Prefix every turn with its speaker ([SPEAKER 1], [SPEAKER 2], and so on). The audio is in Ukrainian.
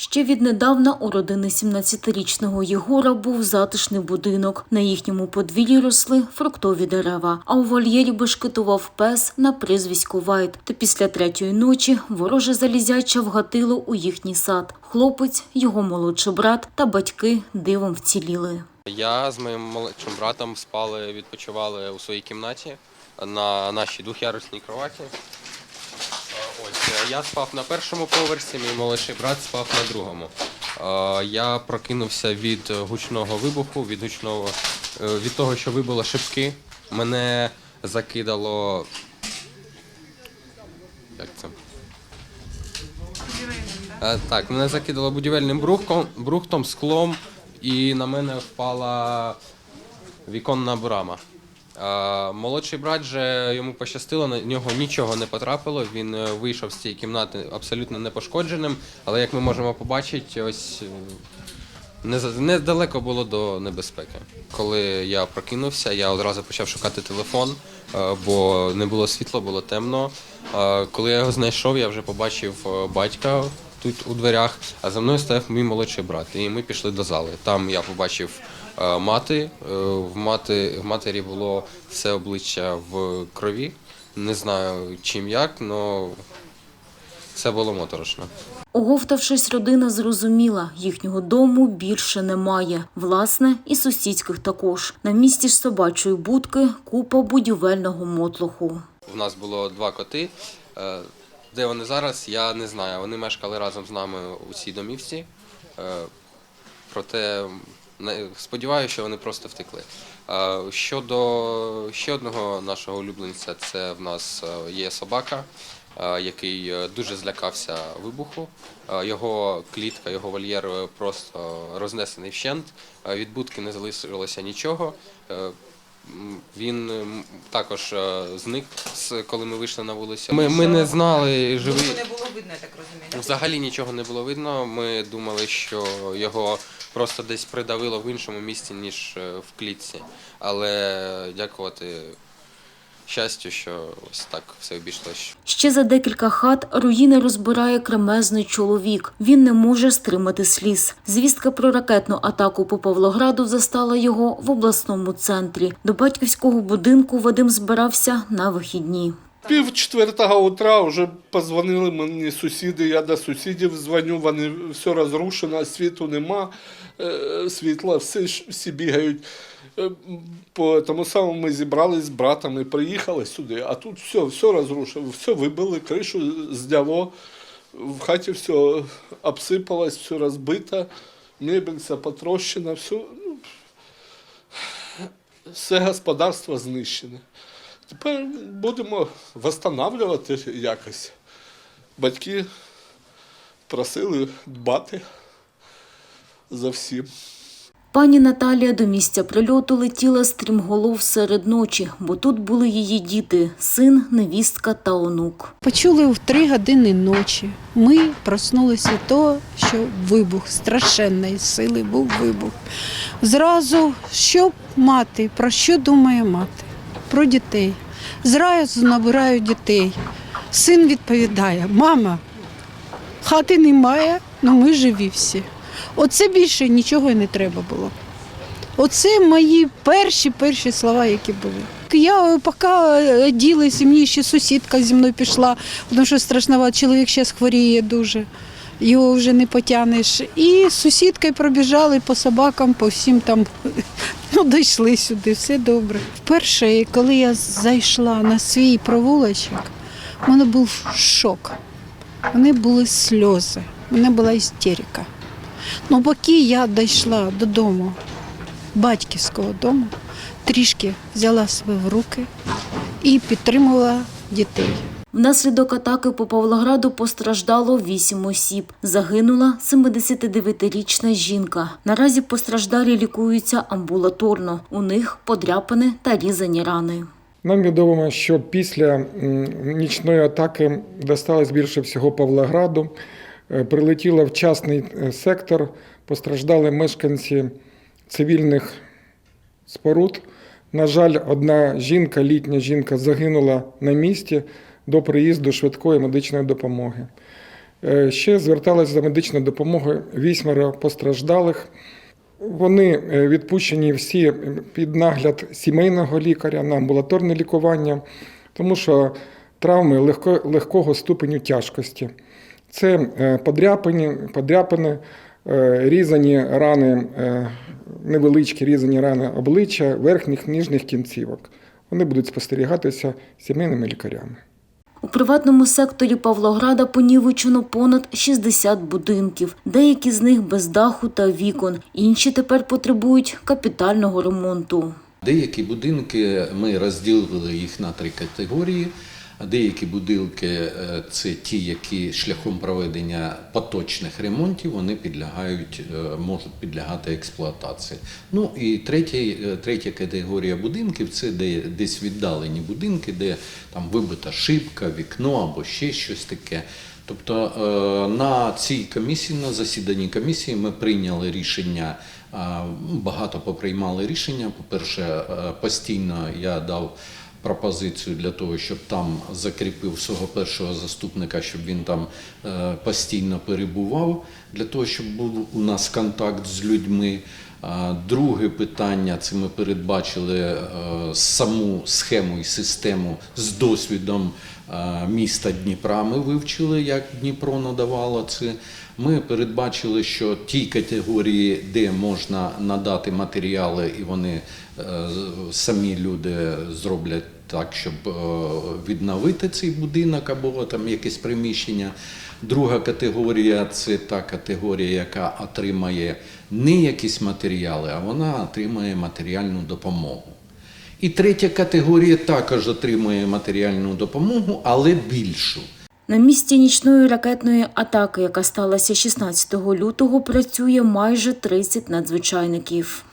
[SPEAKER 1] Ще віднедавна у родини 17-річного Єгора був затишний будинок. На їхньому подвір'ї росли фруктові дерева, а у вольєрі бешкетував пес на прізвисько Вайт. Та після третьої ночі вороже залізяча вгатило у їхній сад. Хлопець, його молодший брат та батьки дивом вціліли.
[SPEAKER 2] Я з моїм молодшим братом спали, відпочивали у своїй кімнаті на нашій двохярусній кроваті. Я спав на першому поверсі, мій молодший брат спав на другому. Я прокинувся від гучного вибуху, від гучного е, від того, що вибило шибки. Мене закидало. Як це? Е, Так, мене закидало будівельним брухтом, брухтом, склом, і на мене впала віконна брама. Молодший брат же йому пощастило, на нього нічого не потрапило. Він е, вийшов з цієї кімнати абсолютно непошкодженим, але як ми можемо побачити, ось е, недалеко було до небезпеки. Коли я прокинувся, я одразу почав шукати телефон, е, бо не було світла, було темно. Коли я його знайшов, я вже побачив батька тут у дверях, а за мною стояв мій молодший брат. І ми пішли до зали. Там я побачив мати. Е, В мати в матері було все обличчя в крові. Не знаю чим як, але це було моторошно.
[SPEAKER 1] Оговтавшись, родина зрозуміла, їхнього дому більше немає. Власне, і сусідських також. На місці ж собачої будки купа будівельного мотлоху.
[SPEAKER 2] У нас було два коти. Е, Де вони зараз, я не знаю. Вони мешкали разом з нами у цій домівці. Е, Проте сподіваюся, що вони просто втекли. Щодо ще одного нашого улюбленця, це в нас е, є собака, е, який е, дуже злякався вибуху. Його клітка, його вольєр просто рознесений вщент. Від будки не залишилося нічого. Е, Він також е, зник, з- коли ми вийшли на вулицю. Ми, ми не знали, живий.
[SPEAKER 3] Нічого не було видно, я так розумію.
[SPEAKER 2] Взагалі нічого не було видно. Ми думали, що його просто десь придавило в іншому місці, ніж е, в клітці. Але дякувати щастю, що ось так все обійшлося.
[SPEAKER 1] Ще за декілька хат руїни розбирає кремезний чоловік. Він не може стримати сліз. Звістка про ракетну атаку по Павлограду застала його в обласному центрі. До батьківського будинку Вадим збирався на вихідні.
[SPEAKER 4] Пів четвертого утра вже позвонили мені сусіди, я до сусідів дзвоню, вони все розрушено, світу нема, е, світла, всі, всі бігають. Е, По тому самому ми зібрались з братом і приїхали сюди, а тут все, все розрушено, все вибили, кришу зняло, в хаті все обсипалось, все розбито, мебель вся потрощена, все, ну, все господарство знищене. Тепер будемо встановлювати якось. Батьки просили дбати за всім.
[SPEAKER 1] Пані Наталія до місця прильоту летіла стрімголов серед ночі, бо тут були її діти – син, невістка та онук.
[SPEAKER 5] Почули в три години ночі. Ми проснулися того, що вибух страшенної сили був вибух. Зразу що мати? Про що думає мати? Про дітей. Зразу набираю дітей. Син відповідає: мама, хати немає, але ми живі всі. Оце більше нічого й не треба було. Оце мої перші перші слова, які були. Я поки ділася, мені ще сусідка зі мною пішла, тому що страшновато, чоловік зараз хворіє дуже, його вже не потягнеш. І з сусідкою пробіжали по собакам, по всім там. Ну, дійшли сюди, все добре. Вперше, коли я зайшла на свій провулочок, у мене був шок. У мене були сльози, у мене була істерика. Ну, поки я дійшла додому, батьківського дому, трішки взяла себе в руки і підтримувала дітей.
[SPEAKER 1] Внаслідок атаки по Павлограду постраждало 8 осіб. Загинула 79-річна жінка. Наразі постраждалі лікуються амбулаторно. У них подряпини та різані рани.
[SPEAKER 6] Нам відомо, що після нічної атаки досталось більше всього Павлограду. Е, Прилетіло в частний е, сектор, постраждали мешканці цивільних споруд. На жаль, одна жінка, літня жінка, загинула на місці до приїзду швидкої медичної допомоги. Е, Ще зверталися за медичною допомогою вісьмеро постраждалих. Вони відпущені всі під нагляд сімейного лікаря на амбулаторне лікування, тому що травми легко, легкого ступеню тяжкості. Це е, подряпини, подряпини, е, різані рани, е, невеличкі різані рани обличчя, верхніх ніжних кінцівок. Вони будуть спостерігатися сімейними лікарями.
[SPEAKER 1] У приватному секторі Павлограда понівечено понад 60 будинків. Деякі з них без даху та вікон, інші тепер потребують капітального ремонту.
[SPEAKER 3] Деякі будинки ми розділили їх на три категорії. Деякі будинки е, це ті, які шляхом проведення поточних ремонтів вони підлягають, е, можуть підлягати експлуатації. Ну і третя, е, третя категорія будинків це де десь віддалені будинки, де там вибита шибка, вікно або ще щось таке. Тобто на цій комісії, на засіданні комісії, ми прийняли рішення. Багато поприймали рішення. По-перше, е, постійно я дав пропозицію для того, щоб там закріпив свого першого заступника, щоб він там е, постійно перебував, для того, щоб був у нас контакт з людьми. Друге питання це ми передбачили е, саму схему і систему з досвідом е, міста Дніпра. Ми вивчили, як Дніпро надавало це. Ми передбачили, що ті категорії, де можна надати матеріали, і вони е, самі люди зроблять так, щоб е, відновити цей будинок або там якесь приміщення. Друга категорія це та категорія, яка отримає не якісь матеріали, а вона отримає матеріальну допомогу. І третя категорія також отримує матеріальну допомогу, але більшу.
[SPEAKER 1] На місці нічної ракетної атаки, яка сталася 16 лютого, працює майже 30 надзвичайників.